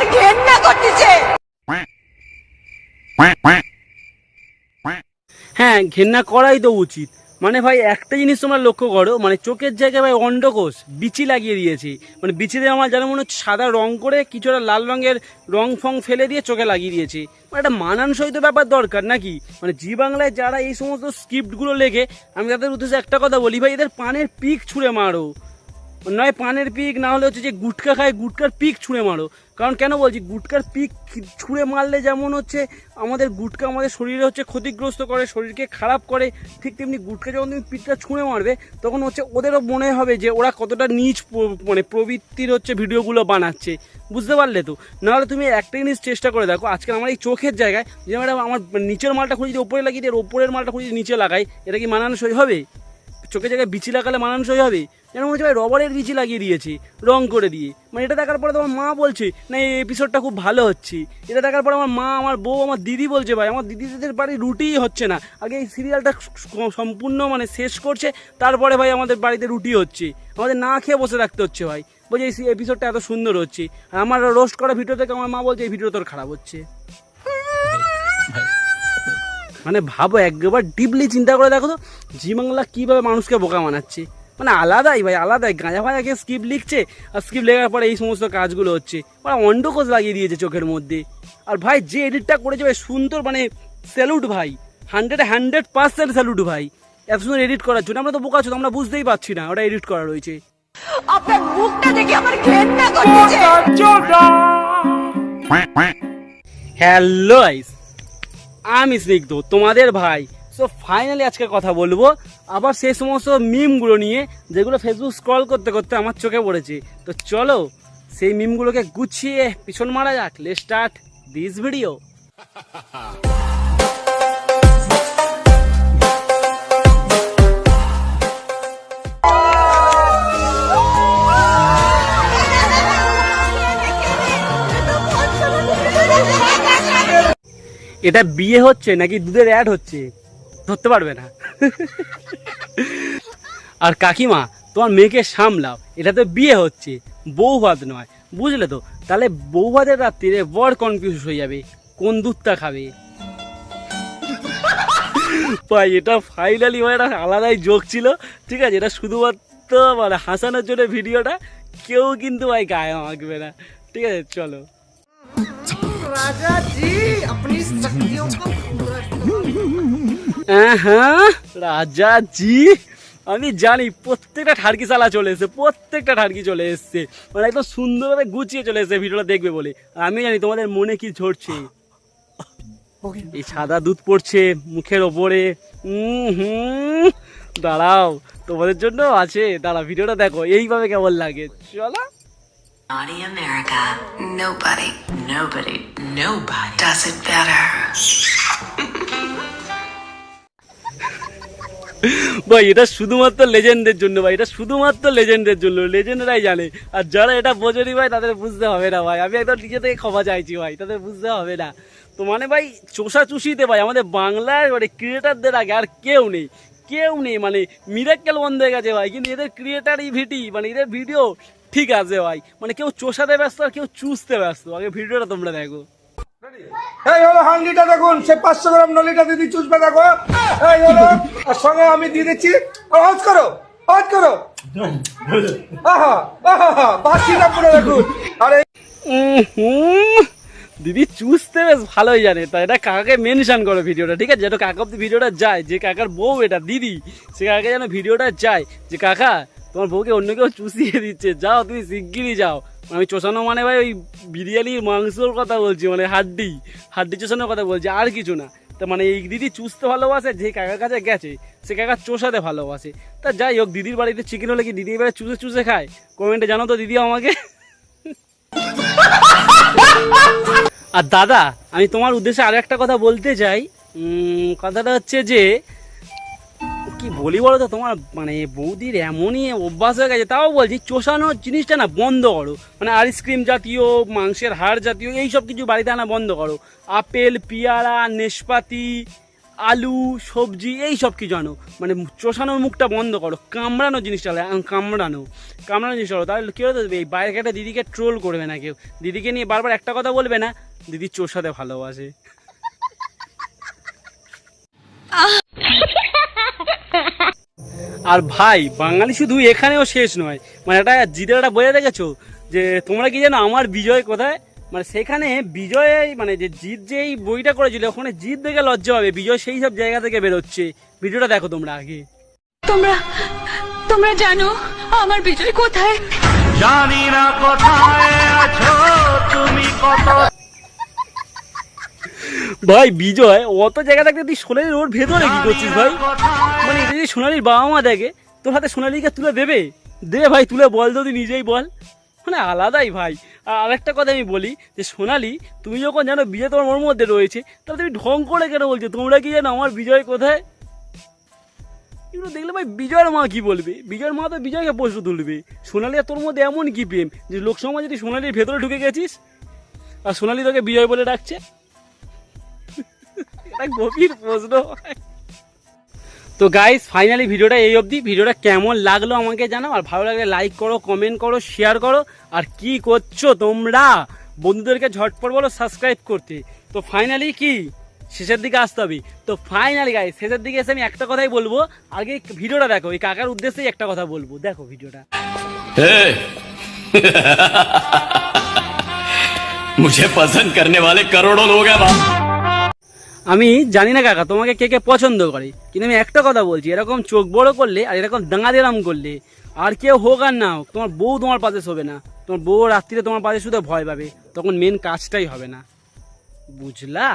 আমার ঘেন্না করতেছে। হ্যাঁ ঘেন্না করাই তো উচিত। মানে ভাই, একটা জিনিস তোমরা লক্ষ্য করো মানে চোখের জায়গায় ভাই অন্ডকোষ, বিচি লাগিয়ে দিয়েছে। মানে বিচিতে আমার যেন মনে হচ্ছে সাদা রং করে কিছুটা লাল রঙের রং ফং ফেলে দিয়ে চোখে লাগিয়ে দিয়েছে। মানে একটা মানানসই তো ব্যাপার দরকার নাকি? মানে জি বাংলায় যারা এই সমস্ত স্ক্রিপ্টগুলো লেখে, আমি তাদের উদ্দেশ্যে একটা কথা বলি, ভাই, এদের পানের পিক ছুঁড়ে মারো। নয় পানের পিক, না হলে হচ্ছে যে গুটকা খায়, গুটকার পিক ছুঁড়ে মারো। কারণ কেন বলছি, গুটকার পিক ছুঁড়ে মারলে যেমন হচ্ছে, আমাদের গুটকা আমাদের শরীরে হচ্ছে ক্ষতিগ্রস্ত করে, শরীরকে খারাপ করে, ঠিক তেমনি গুটকা যখন তুমি পিকটা ছুঁড়ে মারবে, তখন হচ্ছে ওদেরও মনে হবে যে ওরা কতটা নিচ প্র- মানে প্রবৃত্তির হচ্ছে ভিডিওগুলো বানাচ্ছে। বুঝতে পারলে তো? নাহলে তুমি একটা জিনিস চেষ্টা করে দেখো, আজকে আমার এই চোখের জায়গায়, যে ম্যাডাম আমার নিচের মালটা খুঁজে যদি ওপরে লাগিয়ে দিয়ে, ওপরের মালটা খুঁজে নিচে লাগাই এটা কি মানানসই হবে? চোখের জায়গায় বিচি লাগালে মানানসই হবে? যেন মনে হচ্ছে ভাই রবারের বিচি লাগিয়ে দিয়েছে, রং করে দিয়ে। মানে এটা দেখার পরে তোমার মা বলছে, না, এই এপিসোডটা খুব ভালো হচ্ছে। এটা দেখার পরে আমার মা, আমার বউ, আমার দিদি বলছে, ভাই, আমার দিদিদের বাড়ি রুটিই হচ্ছে না। আগে এই সিরিয়ালটা সম্পূর্ণ মানে শেষ করছে, তারপরে ভাই আমাদের বাড়িতে রুটি হচ্ছে। আমাদের না খেয়ে বসে রাখতে হচ্ছে ভাই। বলছে, এই এপিসোডটা এত সুন্দর হচ্ছে। আর আমার রোস্ট করা ভিডিও থেকে আমার মা বলছে, এই ভিডিও তোর খারাপ হচ্ছে। মানে ভাবো, একবার ডিপলি চিন্তা করে দেখো তো, জি বাংলা কীভাবে মানুষকে বোকা বানাচ্ছে। মানে আলাদাই ভাই আলাদাই। গাঁজা ফাঁজাকে স্ক্রিপ্ট লিখছে আর স্ক্রিপ্ট লেখার পরে এই সমস্ত কাজগুলো হচ্ছে। মানে অন্ডকোষ লাগিয়ে দিয়েছে চোখের মধ্যে। আর ভাই যে এডিটটা করেছে ভাই সুন্দর মানে স্যালুট ভাই। হান্ড্রেড হান্ড্রেড পার্সেন্ট স্যালুট ভাই। এত সুন্দর এডিট করার জন্য। আমরা তো বোকা ছিল আমরা বুঝতেই পারছি না ওটা এডিট করা রয়েছে। আপনার মুখটা দেখে আমার ঘেন্না করতেছে হ্যালো আইস আমি স্নিগ্ধ তোমাদের ভাই। সো ফাইনালি আজকে কথা বলব। আবার সেই সমস্ত মিমগুলো নিয়ে, যেগুলো ফেসবুক স্ক্রল করতে করতে আমার চোখে পড়েছে। তো চলো, সেই মিমগুলোকে গুছিয়ে পিছন মারা যাক। লে স্টার্ট দিস ভিডিও এটা বিয়ে হচ্ছে নাকি দুধের অ্যাড হচ্ছে? ধরতে পারবে না আর কাকিমা তোমার মেয়েকে সামলাও এটা তো বিয়ে হচ্ছে বউ ভাত নয় বুঝলে তো তাহলে বউ ভাতের রাত্রিরে বড় কনফিউজ হয়ে যাবে কোন দুধটা খাবে ভাই এটা ফাইনালি ভাই একটা আলাদাই জোক ছিল ঠিক আছে এটা শুধুমাত্র মানে হাসানোর জন্য ভিডিওটা কেউ কিন্তু ভাই গায়ে মাখবে না ঠিক আছে চলো হ্যাঁ রাজা জি আমি জানি প্রত্যেকটা ঠাড়কি চালা চলে এসছে প্রত্যেকটা ঠাড়কি চলে এসছে। মানে একদম সুন্দরভাবে গুছিয়ে চলে এসছে ভিডিওটা দেখবে বলে। আর আমি জানি তোমাদের মনে কি ঝরছে। এই সাদা দুধ পড়ছে মুখের ওপরে। উম হুম দাঁড়াও তোমাদের জন্য আছে। দাঁড়া ভিডিওটা দেখো এইভাবে কেমন লাগে। চলো। Naughty America. Nobody, nobody, nobody does it better. ভাই, এটা শুধুমাত্র লেজেন্ডের জন্য ভাই, এটা শুধুমাত্র লেজেন্ডের জন্য, লেজেন্ডরাই জানে। আর যারা এটা বোঝেনি ভাই, তাদের বুঝতে হবে না ভাই। আমি একদম নিজে থেকে ক্ষমা চাইছি ভাই, তাদের বুঝতে হবে না। তো মানে ভাই চোষা চুষিতে ভাই, আমাদের বাংলার মানে ক্রিয়েটারদের আগে আর কেউ নেই কেউ নেই। মানে মিরাক্কেল বন্ধ হয়ে গেছে ভাই, কিন্তু এদের ক্রিয়েটারই ভিটি মানে এদের ভিডিও ঠিক আছে ভাই। মানে কেউ চোষাতে ব্যস্ত, আর কেউ চুষতে ব্যস্ত। আগে ভিডিওটা তোমরা দেখো। এই হলো হান্ডিটা দেখুন, সে পাঁচশো গ্রাম নলিটা দিদি চুষবে দেখো এই হলো, আর সঙ্গে আমি দিয়ে দিচ্ছি আওয়াজ করো আওয়াজ করো। আহা আহা বাসিটা পুরো দেখুন। আরে। দিদি চুষতে বেশ ভালোই জানে, তো এটা কাকাকে মেনশন করো ভিডিওটা, ঠিক আছে? যেন কাকা অব্দি ভিডিওটা যায়, যে কাকার বউ এটা দিদি, সে কাকাকে যেন ভিডিওটা যায়, যে কাকা তোমার বউকে অন্য কেউ চুষিয়ে দিচ্ছে। যাও, তুমি শিগগিরই যাও। আমি চোষানো মানে ভাই ওই বিরিয়ানির মাংসর কথা বলছি মানে হাড্ডি। হাড্ডি চোষানোর কথা বলছি, আর কিছু না। তা মানে এই দিদি চুষতে ভালোবাসে, যে কাকার কাছে গেছে, সে কাকা চোষাতে ভালোবাসে। তা যাই হোক, দিদির বাড়িতে চিকেন হলে কি দিদি এবারে চুষে চুষে খায়? কমেন্টে জানো তো দিদি আমাকে। আর দাদা, আমি তোমার উদ্দেশ্যে আরও একটা কথা বলতে চাই। কথাটা হচ্ছে যে কি বলি বলো তো? তোমার মানে বৌদির এমনই অভ্যাস হয়ে গেছে, তাও বলছি চোষানোর জিনিসটা না বন্ধ করো। মানে আইসক্রিম জাতীয়, মাংসের হাড় জাতীয় এই সব কিছু বাড়িতে আনা বন্ধ করো। আপেল, পিয়ারা নেশপাতি আলু, সবজি এই সব কিছু আনো। মানে চোষানোর মুখটা বন্ধ করো, কামড়ানো জিনিসটা কামড়ানো। কামড়ানো জিনিসটা হলো তাহলে কেউ তো এই বাইরে একটা দিদিকে ট্রোল করবে না কেউ। দিদিকে নিয়ে বারবার একটা কথা বলবে না, দিদি চোষাতে ভালোবাসে। আর ভাই বাঙালি শুধু এখানেও শেষ নয়। মানে একটা জিদেরটা বোঝা দেখেছ? যে তোমরা কি জানো আমার বিজয় কোথায়? মানে সেখানে বিজয় মানে যে জিৎ যে এই বইটা করেছিল ওখানে জিৎ দেখে লজ্জা হবে বিজয় সেই সব জায়গা থেকে বেরোচ্ছে। ভিডিওটা দেখো তোমরা আগে। তোমরা তোমরা জানো আমার বিজয় কোথায়? জানি না কোথায় তুমি কত ভাই বিজয় অত জায়গা থাকতে তুই সোনালির ওর ভেতরে কি করছিস ভাই? মানে যদি সোনালির বাবা মা দেখে, তোর হাতে সোনালিকে তুলে দেবে? দে ভাই, তুলে বল যদি নিজেই বল। মানে আলাদাই ভাই। আর আরেকটা কথা আমি বলি, যে সোনালি, তুমি যখন জানো বিজয় তোমার ওর মধ্যে রয়েছে, তাহলে তুমি ঢং করে কেন বলছো? তোমরা কি জানো আমার বিজয় কোথায়? এগুলো দেখলে ভাই, বিজয়ের মা কি বলবে? বিজয়ের মা তো বিজয়কে প্রশ্ন তুলবে। সোনালি আর তোর মধ্যে এমন কি প্রেম? যে লোকসভা যদি সোনালির ভেতরে ঢুকে গেছিস, আর সোনালি তোকে বিজয় বলে ডাকছে? এটা গভীর প্রশ্ন। তো গাইস ফাইনালি ভিডিওটা এই অবধি ভিডিওটা কেমন লাগলো আমাকে জানাও আর ভালো লাগলে লাইক করো কমেন্ট করো শেয়ার করো আর কি করছো তোমরা বন্ধুদেরকে ঝটপট বলো সাবস্ক্রাইব করতে তো ফাইনালি কি শেষের দিকে আসতে হবে তো ফাইনালি গাইস শেষের দিকে এসে আমি একটা কথাই বলবো আগে ভিডিওটা দেখো এই কাকার উদ্দেশ্যেই একটা কথা বলবো দেখো ভিডিওটা हे मुझे पसंद करने वाले करोड़ों लोग हैं बाप আমি জানি না কাকা, তোমাকে কে কে পছন্দ করে। কিন্তু আমি একটা কথা বলছি, এরকম চোখ বড় করলে আর এরকম দাঙা দিলাম করলে, আর কেউ হোক আর না হোক, তোমার বউ তোমার পাশে শোবে না। তোমার বউ রাত্রিতে তোমার পাশে শুধু ভয় পাবে, তখন মেন কাজটাই হবে না। বুঝলা?